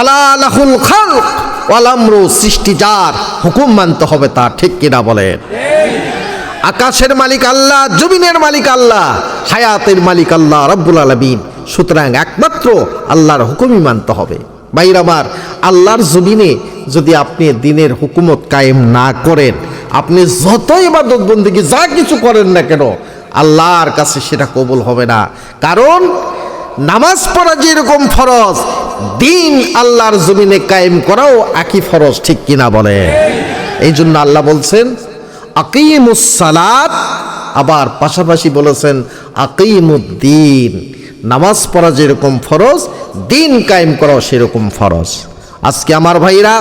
আলা লাহুল খালক ওয়াল সৃষ্টি যার হুকুম মানতে হবে তার ঠিক কিনা বলেন। আকাশের মালিক আল্লাহ, জমিনের মালিক আল্লাহ, হায়াতের মালিক আল্লাহ রব্বুল আলমিন। সুতরাং একমাত্র আল্লাহর হুকুমই মানতে হবে। বাইর আমার, আল্লাহর জমিনে যদি আপনি দিনের হুকুমত কায়েম না করেন, আপনি যত ইবাদত বন্দিকে যা কিছু করেন না কেন, আল্লাহর কাছে সেটা কবুল হবে না। কারণ নামাজ পড়া যেরকম ফরজ, দিন আল্লাহর জমিনে কায়েম করাও একই ফরজ, ঠিক কিনা বলে? এই জন্য আল্লাহ বলছেন আকিমুসালাত আবার পাশাপাশি বলেছেন, আকিমুদ্দিন, নামাজ পড়া যেরকম ফরজ, দিন কায়েম করাও সেরকম ফরজ। আজকে আমার ভাইরা,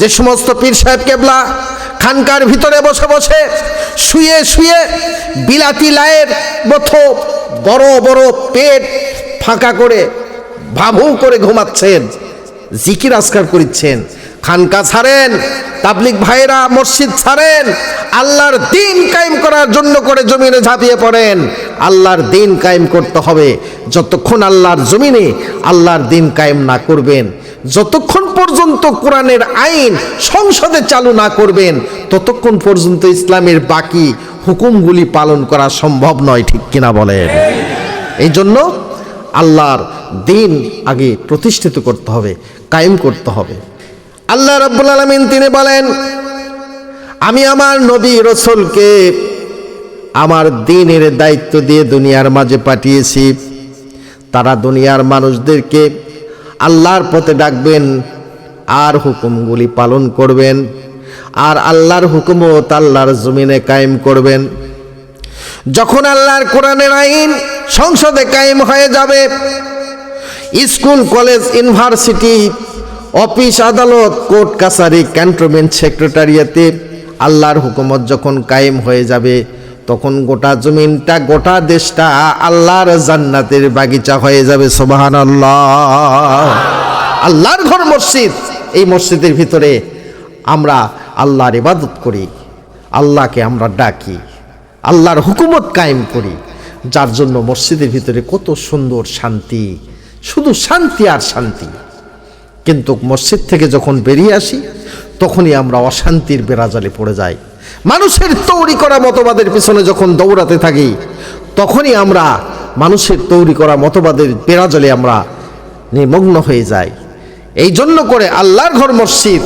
যে সমস্ত পীর সাহেব কেবলা খানকার ভিতরে বসে বসে শুয়ে শুয়ে বিলাতি লায়ের মতো বড় বড় পেট ফাঁকা করে ভাবু করে ঘুমাচ্ছেন, জিকির আজকার করিচ্ছেন। খানকা ছাড়েন তাবলিক ভাইরা মসজিদ ছাড়েন, আল্লাহর দিন কায়েম করার জন্য করে জমিনে ঝাঁপিয়ে পড়েন। আল্লাহর দিন কায়েম করতে হবে। যতক্ষণ আল্লাহর জমিনে আল্লাহর দিন কায়েম না করবেন, যতক্ষণ পর্যন্ত কোরআনের আইন সংসদে চালু না করবেন, ততক্ষণ পর্যন্ত ইসলামের বাকি হুকুমগুলি পালন করা সম্ভব নয়, ঠিক কিনা বলেন? এই জন্য আল্লাহর দিন আগে প্রতিষ্ঠিত করতে হবে, কায়েম করতে হবে। আল্লাহ রাব্বুল আলামিন তিনি বলেন, আমি আমার নবী রসুলকে আমার দিনের দায়িত্ব দিয়ে দুনিয়ার মাঝে পাঠিয়েছি। তারা দুনিয়ার মানুষদেরকে আল্লাহর পথে ডাকবেন, আর হুকুমগুলি পালন করবেন, আর আল্লাহর হুকুমত আল্লাহর জমিনে কায়েম করবেন। যখন আল্লাহর কোরআনের আইন সংসদে কায়েম হয়ে যাবে। স্কুল, কলেজ, ইউনিভার্সিটি, অফিস, আদালত, কোর্ট, কাছারি, ক্যান্টনমেন্ট সেক্রেটারিয়াতে আল্লাহর হুকুমত যখন কায়েম হয়ে যাবে, তখন গোটা জমিনটা, গোটা দেশটা আল্লাহর জান্নাতের বাগিচা হয়ে যাবে সোবাহান আল্লাহ আল্লাহর ঘর মসজিদ, এই মসজিদের ভিতরে আমরা আল্লাহর ইবাদত করি, আল্লাহকে আমরা ডাকি, আল্লাহর হুকুমত কায়েম করি। যার জন্য মসজিদের ভিতরে কত সুন্দর শান্তি। শুধু শান্তি আর শান্তি। কিন্তু মসজিদ থেকে যখন বেরিয়ে আসি, তখনই আমরা অশান্তির বেড়াজালে পড়ে যাই। মানুষের তৈরি করা মতবাদের পিছনে যখন দৌড়াতে থাকি, তখনই আমরা মানুষের তৈরি করা মতবাদের বেড়াজালে আমরা নিমগ্ন হয়ে যাই। এই জন্য করে আল্লাহর ঘর মসজিদ,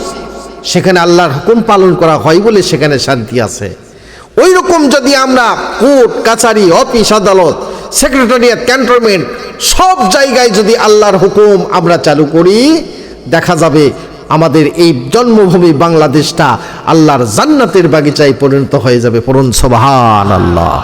সেখানে আল্লাহর হুকুম পালন করা হয় বলে সেখানে শান্তি আছে। ওই রকম যদি আমরা কোর্ট, কাছারি, অফিস, আদালত, সেক্রেটারিয়েট, ক্যান্টনমেন্ট, সব জায়গায় যদি আল্লাহর হুকুম আমরা চালু করি, দেখা যাবে আমাদের এই জন্মভূমি বাংলাদেশটা আল্লাহর জান্নাতের বাগিচায় পরিণত হয়ে যাবে। পরন সবহান আল্লাহ